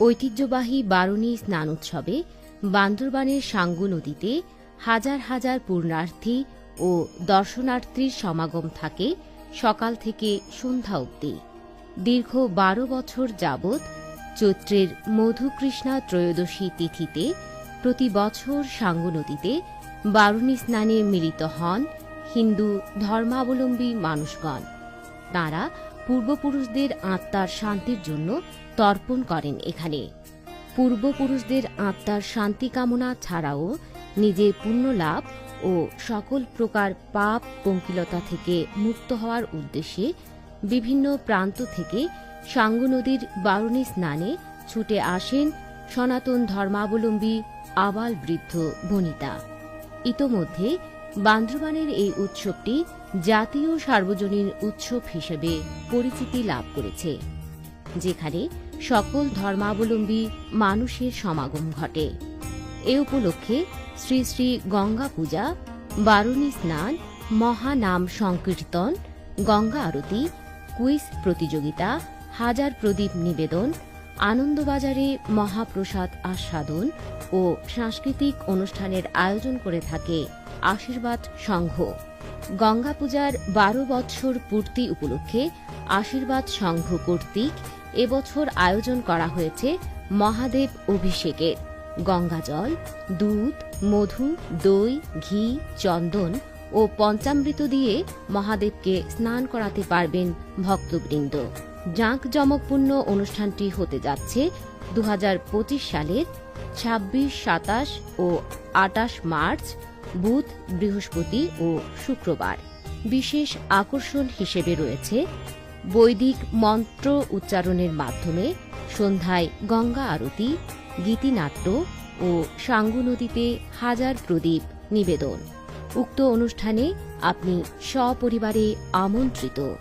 ঐতিহ্যবাহী বারুণী স্নান উৎসবে বান্দরবানের সাঙ্গু নদীতে হাজার হাজার পূর্ণার্থী ও দর্শনার্থীর সমাগম থাকে সকাল থেকে সন্ধ্যা অবধি। দীর্ঘ বারো বছর যাবৎ চৈত্রের মধুকৃষ্ণা ত্রয়োদশী তিথিতে প্রতি বছর সাঙ্গু নদীতে বারুণী স্নানে মিলিত হন হিন্দু ধর্মাবলম্বী মানুষগণ। তাঁরা পূর্বপুরুষদের আত্মার শান্তির জন্য তর্পণ করেন এখানে। পূর্বপুরুষদের আত্মার শান্তি কামনা ছাড়াও নিজের পুণ্য লাভ ও সকল প্রকার পাপ পঙ্কিলতা থেকে মুক্ত হওয়ার উদ্দেশ্যে বিভিন্ন প্রান্ত থেকে সাঙ্গু নদীর বারুণী স্নানে ছুটে আসেন সনাতন ধর্মাবলম্বী আবাল বৃদ্ধ বনিতা। ইতোমধ্যে বান্দ্রবানের এই উৎসবটি জাতীয় সার্বজনীন উৎসব হিসেবে পরিচিতি লাভ করেছে, যেখানে সকল ধর্মাবলম্বী মানুষের সমাগম ঘটে। এ উপলক্ষে শ্রী শ্রী গঙ্গা পূজা, বারুণী স্নান মহানাম সংকীর্তন, গঙ্গা আরতি, কুইজ প্রতিযোগিতা, হাজার প্রদীপ নিবেদন, আনন্দবাজারে মহাপ্রসাদ আস্বাদন ও সাংস্কৃতিক অনুষ্ঠানের আয়োজন করে থাকে। আশীর্বাদ সংঘ। গঙ্গা পূজার বারো বৎসর পূর্তি উপলক্ষে আশীর্বাদ সংঘ কর্তৃক এবছর আয়োজন করা হয়েছে মহাদেব অভিষেকের। গঙ্গাজল দুধ, মধু, দই, ঘি, চন্দন ও পঞ্চামৃত দিয়ে মহাদেবকে স্নান করাতে পারবেন ভক্তবৃন্দ। জাঁকজমকপূর্ণ অনুষ্ঠানটি হতে যাচ্ছে দু হাজার পঁচিশ সালের ছাব্বিশ, সাতাশ ও আটাশ মার্চ বুধ, বৃহস্পতি ও শুক্রবার। বিশেষ আকর্ষণ হিসেবে রয়েছে বৈদিক মন্ত্র উচ্চারণের মাধ্যমে সন্ধ্যায় গঙ্গা আরতি, গীতিনাট্য ও সাঙ্গু নদীতে হাজার প্রদীপ নিবেদন। উক্ত অনুষ্ঠানে আপনি সপরিবারে আমন্ত্রিত।